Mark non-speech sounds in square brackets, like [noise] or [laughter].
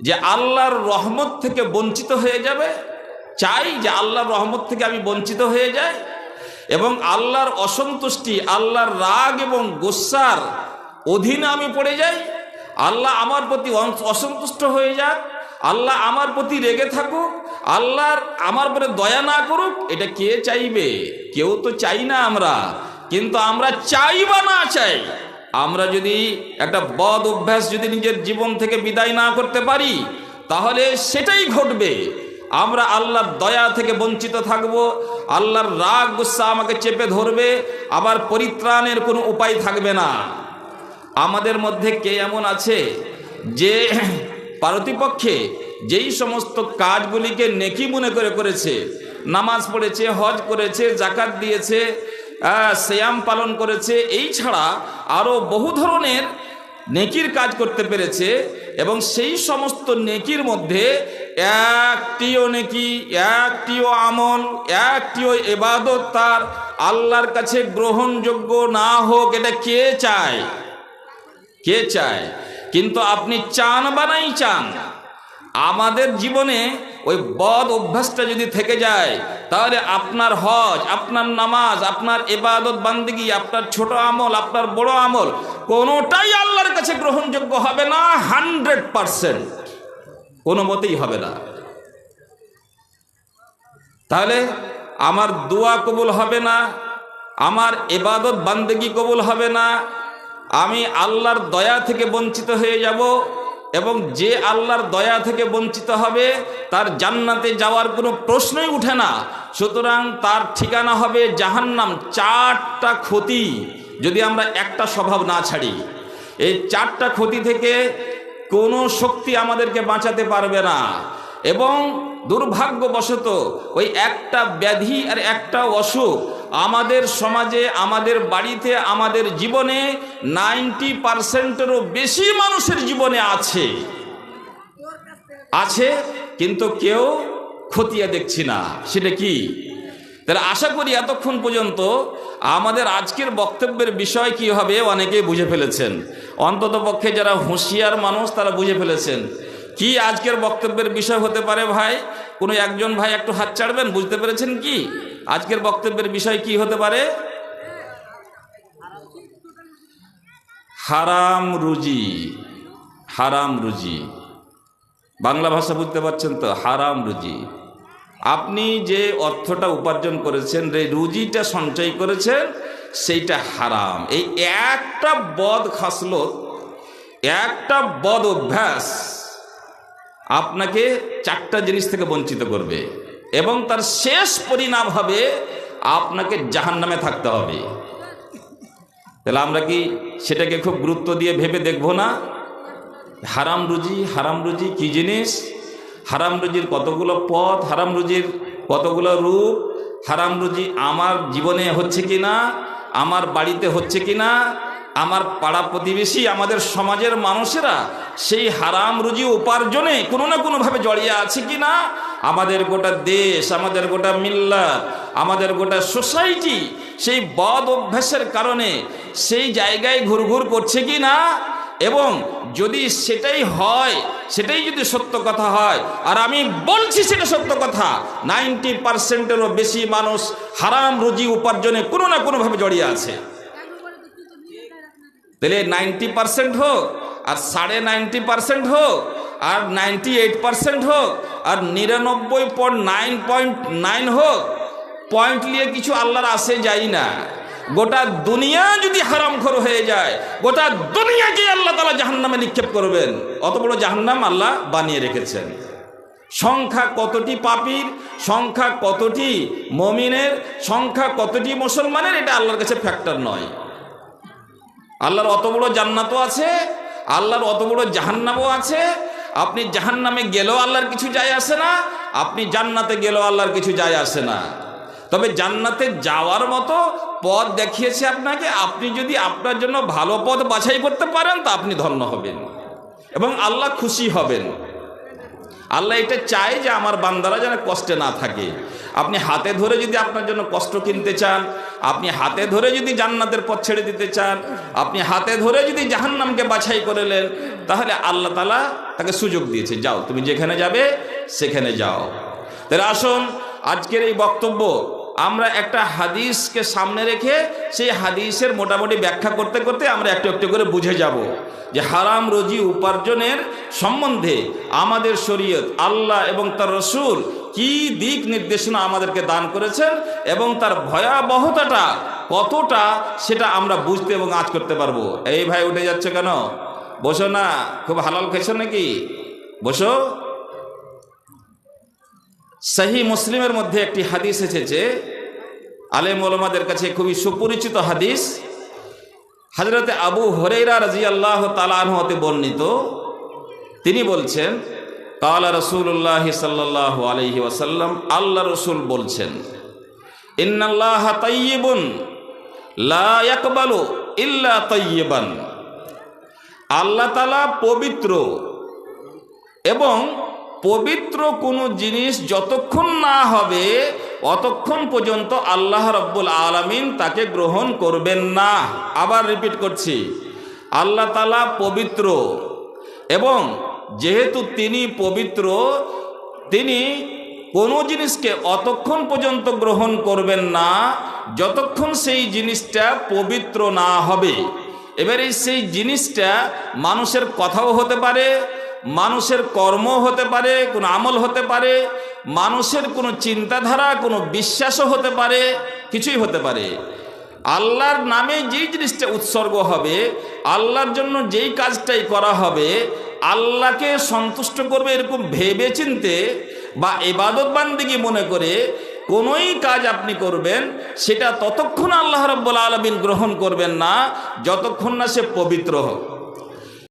যে আল্লাহর রহমত থেকে বঞ্চিত হয়ে যাবে, চাই যে আল্লাহর রহমত থেকে আমি বঞ্চিত হয়ে যাই। এবং আল্লাহর অসন্তুষ্টি, আল্লাহর রাগ এবং গোসার অধীনে আমি পড়ে যাই। আল্লাহ আমার প্রতি অসন্তুষ্ট হয়ে যাক, আল্লাহ আমার প্রতি রেগে থাকুক, আল্লাহর আমার প্রতি দয়া না করুক, এটা কে চাইবে? কেউ তো চাই না আমরা, কিন্তু আমরা চাই বা না চাই আমরা যদি একটা বদ অভ্যাস যদি নিজের জীবন থেকে বিদায় না করতে পারি, তাহলে সেটাই ঘটবে। আমরা আল্লাহর দয়া থেকে বঞ্চিত থাকব, আল্লাহর রাগ, গুসা আমাকে চেপে ধরবে, আবার পরিত্রাণের কোনো উপায় থাকবে না। আমাদের মধ্যে কে এমন আছে যে [clears throat] পারতিপক্ষে যেই সমস্ত কাজগুলিকে নেকি মনে করে করেছে, নামাজ পড়েছে, হজ করেছে জাকাত দিয়েছে শ্যাম পালন করেছে। এই ছাড়া আরও বহু ধরনের নেকির কাজ করতে পেরেছে এবং সেই সমস্ত নেকির মধ্যে একটিও নেকি, একটিও আমল, একটিও এবাদত তার আল্লাহর কাছে গ্রহণযোগ্য না হোক, এটা কে চায়? কে চায়? কিন্তু আপনি চান বা নাই চান, আমাদের জীবনে ওই বদ অভ্যাসটা যদি থেকে যায়, তাহলে আপনার হজ, আপনার নামাজ, আপনার এবাদত বান্দিগি, আপনার ছোট আমল, আপনার বড় আমল, কোনোটাই আল্লাহর কাছে গ্রহণযোগ্য হবে না, হান্ড্রেড পারসেন্ট। কোনো মতেই হবে না। তাহলে আমার দোয়া কবুল হবে না, আমার এবাদত বান্দেগি কবুল হবে না, আমি আল্লাহর দয়া থেকে বঞ্চিত হয়ে যাব। এবং যে আল্লাহর দয়া থেকে বঞ্চিত হবে, তার জান্নাতে যাওয়ার কোনো প্রশ্নই উঠে না। সুতরাং তার ঠিকানা হবে জাহান্নাম, চারটা ক্ষতি যদি আমরা একটা স্বভাব না ছাড়ি। এই চারটা ক্ষতি থেকে কোনো শক্তি আমাদেরকে বাঁচাতে পারবে না। এবং দুর্ভাগ্যবশত ওই একটা ব্যাধি আর একটা অসুখ আমাদের সমাজে, আমাদের বাড়িতে, আমাদের জীবনে নাইনটি পার্সেন্টেরও বেশি মানুষের জীবনে আছে। আছে, কিন্তু কেউ খতিয়া দেখছি না। সেটা কি? তাহলে আশা করি এতক্ষণ পর্যন্ত আমাদের আজকের বক্তব্যের বিষয় কি হবে অনেকেই বুঝে ফেলেছেন। অন্তত পক্ষে যারা হুঁশিয়ার মানুষ, তারা বুঝে ফেলেছেন। কি আজকের বক্তব্যের বিষয় হতে পারে ভাই? কোনো একজন ভাই একটু হাত ছাড়বেন? বুঝতে পেরেছেন কি? আজকের বক্তব্যের বিষয় কি হতে পারে? হারাম রুজি। হারাম রুজি। বাংলা ভাষা বুঝতে পারছেন তো? হারাম রুজি। আপনি যে অর্থটা উপার্জন করেছেন রুজিটা সঞ্চয় করেছেন, সেইটা হারাম। এই একটা বদ খাসলত, একটা বদ অভ্যাস আপনাকে চারটা জিনিস থেকে বঞ্চিত করবে। এবং তার শেষ পরিণাম হবে আপনাকে জাহান্নামে থাকতে হবে। তাহলে আমরা কি সেটাকে খুব গুরুত্ব দিয়ে ভেবে দেখব না? হারাম রুজি হারাম রুজি কি জিনিস? হারাম রুজির কতগুলো পথ? হারাম রুজির কতগুলো রূপ? হারাম রুজি আমার জীবনে হচ্ছে কি না আমার বাড়িতে হচ্ছে কি না আমার পাড়া প্রতিবেশী, আমাদের সমাজের মানুষেরা সেই হারাম রুজি উপার্জনে কোনো না কোনোভাবে জড়িয়ে আছে কি না? আমাদের গোটা দেশ, আমাদের গোটা মিল্লাত, আমাদের গোটা সোসাইটি সেই বদ অভ্যাসের কারণে সেই জায়গায় ঘুরঘুর করছে কি না? এবং যদি সেটাই হয়, সেটাই যদি সত্য কথা হয়, আর আমি বলছি সেটা সত্য কথা, নাইনটি পার্সেন্টেরও বেশি মানুষ হারাম রুজি উপার্জনে কোনো না কোনোভাবে জড়িয়ে আছে। তাহলে নাইনটি পার্সেন্ট হোক, আর সাড়ে নাইনটি পার্সেন্ট হোক, আর নাইনটি এইট পার্সেন্ট হোক, আর নিরানব্বই পয়েন্ট নাইন পয়েন্ট নাইন হোক, পয়েন্ট নিয়ে কিছু আল্লাহর আসে যাই না। গোটা দুনিয়া যদি হারামখোর হয়ে যায়, গোটা দুনিয়াকে আল্লাহ তালা জাহান্নামে নিক্ষেপ করবেন। অত বড় জাহান্নাম আল্লাহ বানিয়ে রেখেছেন। সংখ্যা কতটি পাপির, সংখ্যা কতটি মমিনের, সংখ্যা কতটি মুসলমানের, এটা আল্লাহর কাছে ফ্যাক্টর নয়। আল্লাহর অত বড় জান্নাতও আছে, আল্লাহর অত বড় জাহান্নামও আছে। আপনি জাহান্নামে গেলেও আল্লাহর কিছু যায় আসে না, আপনি জান্নাতে গেলেও আল্লাহর কিছু যায় আসে না। তবে জান্নাতে যাওয়ার মতো পথ দেখিয়েছে আপনাকে, আপনি যদি আপনার জন্য ভালো পথ বাছাই করতে পারেন, তা আপনি ধন্য হবেন। এবং আল্লাহ খুশি হবেন। আল্লাহ এটা চাই যে আমার বান্দারা যেন কষ্টে না থাকে। আপনি হাতে ধরে যদি আপনার জন্য কষ্ট কিনতে চান, আপনি হাতে ধরে যদি জান্নাতের পথ ছেড়ে দিতে চান, আপনি হাতে ধরে যদি জাহান্নামকে বাছাই করে নেন, তাহলে আল্লাহ তালা তাকে সুযোগ দিয়েছে। যাও, তুমি যেখানে যাবে, সেখানে যাও। তাহলে আসুন, আজকের এই বক্তব্য আমরা একটা হাদিসকে সামনে রেখে সেই হাদিসের মোটামুটি ব্যাখ্যা করতে করতে আমরা একটু একটু করে বুঝে যাব যে হারাম রোজি উপার্জনের সম্বন্ধে আমাদের শরীয়ত আল্লাহ এবং তার রসুল কি দিক নির্দেশনা আমাদেরকে দান করেছেন এবং তার ভয়াবহতাটা কতটা সেটা আমরা বুঝতে এবং আজ করতে পারব। এই ভাই উঠে যাচ্ছে কেন? বসো না, খুব হালাল খেয়েছো নাকি? বসো। সাহি মুসলিমের মধ্যে একটি হাদিস এসেছে আলেম ওলমাদের কাছে খুবই সুপরিচিত হাদিস। হজরতে আবু হরেরা রাজি আল্লাহ তালাহতে বর্ণিত। তিনি বলছেন, কালা রসুল্লাহ সাল্লাহ আলহি ওয়াসাল্লাম, আল্লাহ রসুল বলছেন, ইন্নাল্লাহ তাইয়িবান আল্লাহ পবিত্র এবং পবিত্র কোনো জিনিস যতক্ষণ না হবে, অতক্ষণ পর্যন্ত আল্লাহ রব্বুল আলমিন তাকে গ্রহণ করবেন না। আবার রিপিট করছি। আল্লাহ তালা পবিত্র এবং যেহেতু তিনি পবিত্র, তিনি কোনো জিনিসকে অতক্ষণ পর্যন্ত গ্রহণ করবেন না, যতক্ষণ সেই জিনিসটা পবিত্র না হবে। এবারে সেই জিনিসটা মানুষের কথাও হতে পারে মানুষের কর্ম হতে পারে, কোনো আমল হতে পারে, মানুষের কোনো চিন্তাধারা, কোনো বিশ্বাসও হতে পারে, কিছুই হতে পারে। আল্লাহর নামে যেই জিনিসটা উৎসর্গ হবে, আল্লাহর জন্য যেই কাজটাই করা হবে, আল্লাহকে সন্তুষ্ট করবে এরকম ভেবে চিনতে বা এবাদত বান্দিকে মনে করে কোনোই কাজ আপনি করবেন, সেটা ততক্ষণ আল্লাহ রব্বুল আলমিন গ্রহণ করবেন না, যতক্ষণ না সে পবিত্র হোক।